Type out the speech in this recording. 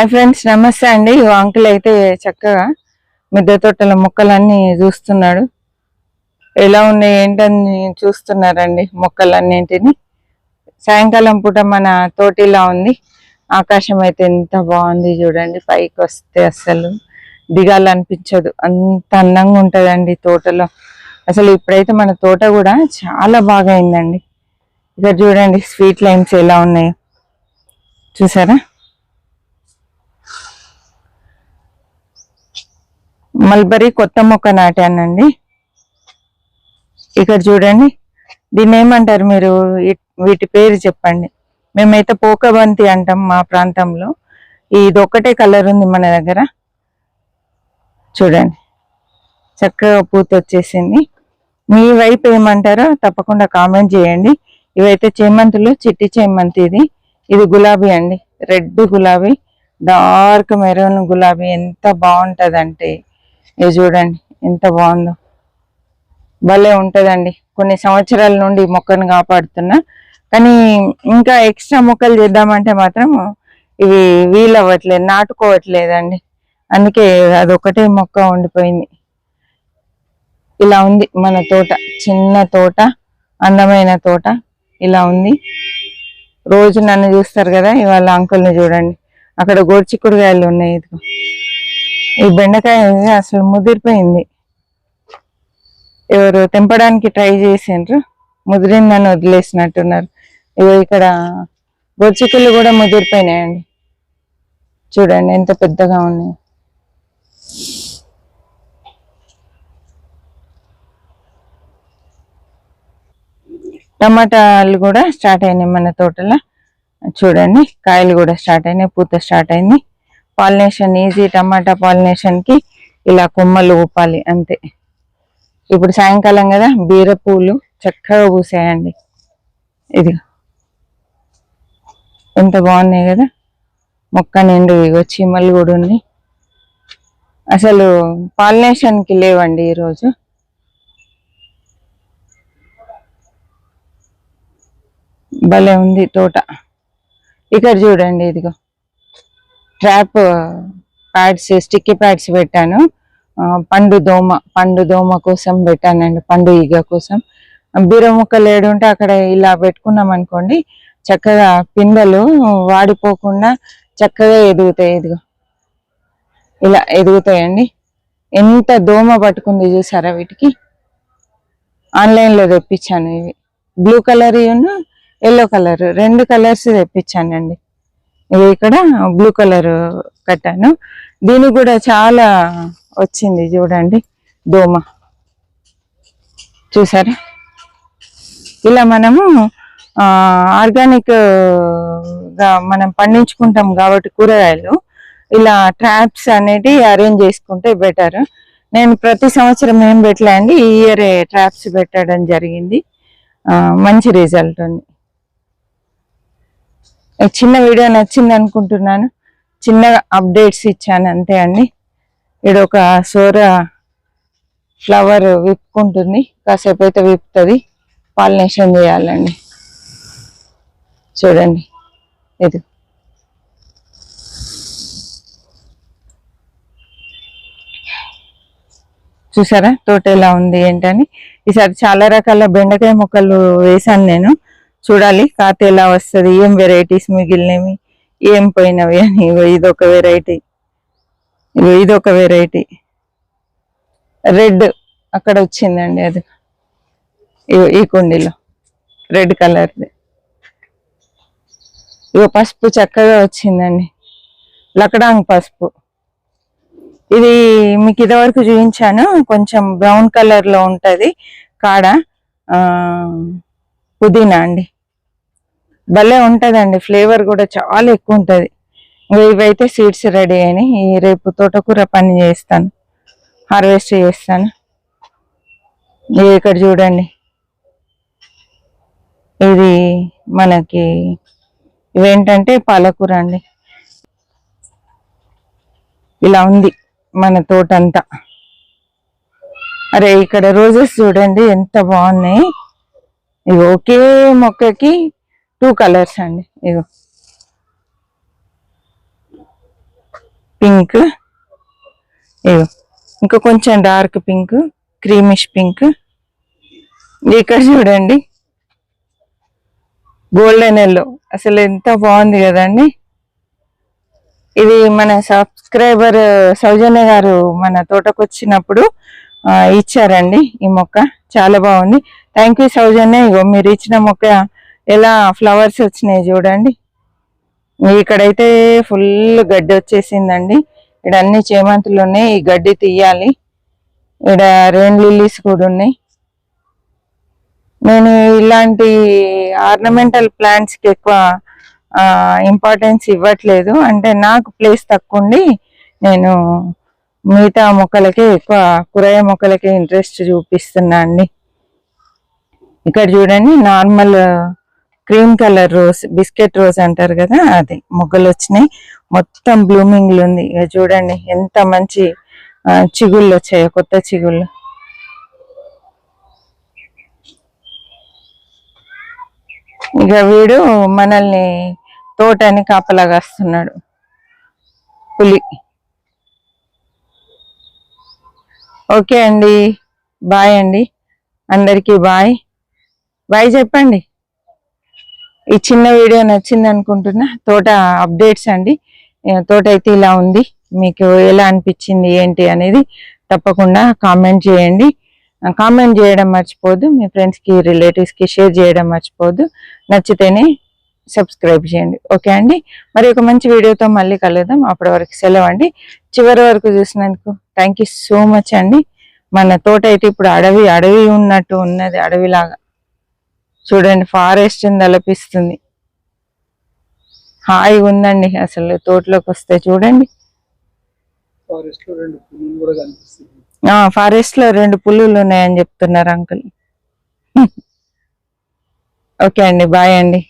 Hi friends నమస్తే అండి. ఈ అంకుల్ అయితే చక్కగా మిద్దె తోటల మొక్కలన్నీ చూస్తున్నాడు. ఎలా ఉన్నాయి ఏంటని చూస్తున్నారండి మొక్కలన్నింటిని. సాయంకాలం పూట మన తోటిలా ఉంది. ఆకాశం అయితే ఎంత బాగుంది చూడండి. పైకి వస్తే అసలు దిగాలనిపించదు. అంత అందంగా ఉంటుందండి తోటలో. అసలు ఇప్పుడైతే మన తోట కూడా చాలా బాగా అయిందండి. ఇక్కడ చూడండి స్వీట్ లైన్స్ ఎలా ఉన్నాయో. చూసారా? మల్బరీ కొత్త మొక్క నాటానండి. ఇక్కడ చూడండి. దీన్ని ఏమంటారు మీరు వీటి పేరు చెప్పండి. మేమైతే పోకబంతి అంటాం మా ప్రాంతంలో. ఇది ఒక్కటే కలర్ ఉంది మన దగ్గర. చూడండి. చక్కగా పూత వచ్చేసింది మీ వైపు ఏమంటారో తప్పకుండా కామెంట్ చేయండి. ఇవైతే చేమంతులు చిట్టి చేమంతి ఇది. ఇది గులాబీ అండి. రెడ్ గులాబీ డార్క్ మెరూన్ గులాబీ ఎంత బాగుంటుందంటే. ఇది చూడండి ఎంత బాగుందో. భలే ఉంటుందండి. కొన్ని సంవత్సరాల నుండి ఈ మొక్కను కాపాడుతున్నా. కానీ ఇంకా ఎక్స్ట్రా మొక్కలు చేద్దామంటే మాత్రం ఇవి వీలవ్వట్లేదు నాటుకోవట్లేదండి. అందుకే అదొకటే మొక్క ఉండిపోయింది. ఇలా ఉంది మన తోట చిన్న తోట అందమైన తోట ఇలా ఉంది. రోజు నన్ను చూస్తారు కదా ఇవాళ అంకుల్ని చూడండి. అక్కడ గోర్చిక్కుడుగాయలు ఉన్నాయి ఇదిగో. ఈ బెండకాయ అసలు ముదిరిపోయింది. ఎవరు తెంపడానికి ట్రై చేసిండ్రు ముదిరిందని వదిలేసినట్టున్నారు. ఇవి ఇక్కడ గొచ్చికలు కూడా ముదిరిపోయినాయండి. చూడండి ఎంత పెద్దగా ఉన్నాయి. టమాటాలు కూడా స్టార్ట్ అయినాయి మన తోటలో. చూడండి కాయలు కూడా స్టార్ట్ అయినాయి పూత స్టార్ట్ అయింది. పాలినేషన్ ఈజీ టమాటా పాలినేషన్కి ఇలా కొమ్మలు ఊపాలి అంతే. ఇప్పుడు సాయంకాలం కదా బీర పూలు చక్కగా పూసాయండి. ఇది ఎంత బాగున్నాయి కదా. మొక్క నిండు ఇగో చీమలు కూడా ఉన్నాయి. అసలు పాలినేషన్కి లేవండి ఈరోజు. భలే ఉంది తోట. ఇక్కడ చూడండి ఇదిగో. ట్రాప్ ప్యాడ్స్ స్టిక్కీ ప్యాడ్స్ పెట్టాను. పండు దోమ పండు దోమ కోసం పెట్టానండి పండు ఈగ కోసం. బీర ముక్కలు ఏడుంటే అక్కడ ఇలా పెట్టుకున్నాం అనుకోండి చక్కగా పిందెలు వాడిపోకుండా చక్కగా ఎదుగుతాయి ఇదిగో. ఇలా ఎదుగుతాయండి. ఎంత దోమ పట్టుకుంది చూసారా వీటికి? ఆన్లైన్లో తెప్పించాను ఇవి. Blue colour yellow colour. రెండు కలర్స్ తెప్పించానండి. ఇక్కడ బ్లూ కలర్ కట్టాను. దీనికి కూడా చాలా వచ్చింది చూడండి. దోమ. చూసారా? ఇలా మనము ఆర్గానిక్గా మనం పండించుకుంటాం కాబట్టి కూరగాయలు. ఇలా ట్రాప్స్ అనేది అరేంజ్ చేసుకుంటే బెటర్. నేను ప్రతి సంవత్సరం ఏం పెట్టలే అండి ఈ ఇయర్ ట్రాప్స్ పెట్టడం జరిగింది. మంచి రిజల్ట్ ఉంది. చిన్న వీడియో నచ్చింది అనుకుంటున్నాను. చిన్నగా అప్డేట్స్ ఇచ్చాను అంతే అండి. ఇక్కడ ఒక సోర ఫ్లవర్ విప్పుకుంటుంది. కాసేపు అయితే విప్పుతుంది. పాలినేషన్ చేయాలండి. చూడండి. ఇది. చూసారా? తోట ఎలా ఉంది ఏంటని. ఈసారి చాలా రకాల బెండకాయ మొక్కలు వేసాను నేను. చూడాలి కాత ఎలా వస్తుంది ఏం వెరైటీస్ మిగిలినవి ఏం పోయినవి అని. ఇదొక వెరైటీ ఇగో ఇదొక వెరైటీ రెడ్ అక్కడ వచ్చిందండి అది. ఈ కుండీలో. రెడ్ కలర్ది ఇగో పసుపు చక్కగా వచ్చిందండి. లకడాంగ్ పసుపు. ఇది మీకు ఇదివరకు చూపించాను. కొంచెం బ్రౌన్ కలర్లో ఉంటుంది. కాడ ఆ పుదీనా అండి. భలే ఉంటుందండి ఫ్లేవర్ కూడా చాలా ఎక్కువ ఉంటుంది. ఇంకా ఇవైతే సీడ్స్ రెడీ అయినాయి ఈ రేపు తోటకూర పని చేస్తాను హార్వెస్ట్ చేస్తాను. ఇక్కడ చూడండి ఇది మనకి ఇవేంటంటే పాలకూర అండి. ఇలా ఉంది మన తోటంతా. అరే ఇక్కడ రోజెస్ చూడండి ఎంత బాగున్నాయి. ఇవి ఒకే మొక్కకి టూ కలర్స్ అండి. ఇగో. పింక్. ఇగో. ఇంకా కొంచెం డార్క్ పింక్ క్రీమిష్ పింక్. ఇక్కడ చూడండి. Golden yellow. అసలు ఎంత బాగుంది కదండి. ఇది మన సబ్స్క్రైబర్ సౌజన్య గారు మన తోటకు వచ్చినప్పుడు ఇచ్చారండి ఈ మొక్క. చాలా బాగుంది. థ్యాంక్ యూ సౌజన్య ఇగో మీరు ఇచ్చిన మొక్క ఎలా ఫ్లవర్స్ వచ్చినాయి చూడండి. ఇక్కడైతే ఫుల్ గడ్డి వచ్చేసిందండి. ఇక్కడ అన్ని చేమంతులు ఉన్నాయి. ఈ గడ్డి తీయాలి. ఇక్కడ రెయిన్ లిల్లీస్ కూడా ఉన్నాయి. నేను ఇలాంటి ఆర్నమెంటల్ ప్లాంట్స్కి ఎక్కువ ఇంపార్టెన్స్ ఇవ్వట్లేదు. అంటే నాకు ప్లేస్ తక్కువ ఉండి నేను మిగతా మొక్కలకే ఎక్కువ కూరగాయ మొక్కలకే ఇంట్రెస్ట్ చూపిస్తున్నా అండి. ఇక్కడ చూడండి normal cream colour rose biscuit rose అంటారు కదా అది మొగ్గలు వచ్చినాయి. మొత్తం బ్లూమింగ్లు ఉంది. ఇక చూడండి ఎంత మంచి చిగుళ్ళు వచ్చాయో కొత్త చిగుళ్ళు. ఇక వీడు మనల్ని తోటని కాపలాగా వస్తున్నాడు. పులి. ఓకే అండి. బాయ్ అండి. అందరికీ బాయ్. బాయ్ చెప్పండి. ఈ చిన్న వీడియో నచ్చింది అనుకుంటున్నా. తోట అప్డేట్స్ అండి. తోట అయితే ఇలా ఉంది. మీకు ఎలా అనిపించింది ఏంటి అనేది తప్పకుండా కామెంట్ చేయండి. కామెంట్ చేయడం మర్చిపోదు. మీ ఫ్రెండ్స్కి రిలేటివ్స్కి షేర్ చేయడం మర్చిపోద్దు నచ్చితేనే సబ్స్క్రైబ్ చేయండి. ఓకే అండి. మరి ఒక మంచి వీడియోతో మళ్ళీ కలుద్దాం. అప్పటి వరకు సెలవు అండి. చివరి వరకు చూసినందుకు థ్యాంక్ యూ సో మచ్ అండి. మన తోట అయితే ఇప్పుడు అడవి అడవి ఉన్నట్టు ఉన్నది. అడవిలాగా. చూడండి ఫారెస్ట్ తలపిస్తుంది. హాయిగా ఉందండి అసలు తోటలోకి వస్తే. చూడండి. ఫారెస్ట్లో రెండు పువ్వులు కూడా కనిపిస్తుంది ఆ ఫారెస్ట్లో రెండు పులులు ఉన్నాయని చెప్తున్నారు అంకుల్ ఓకే అండి బాయ్ అండి.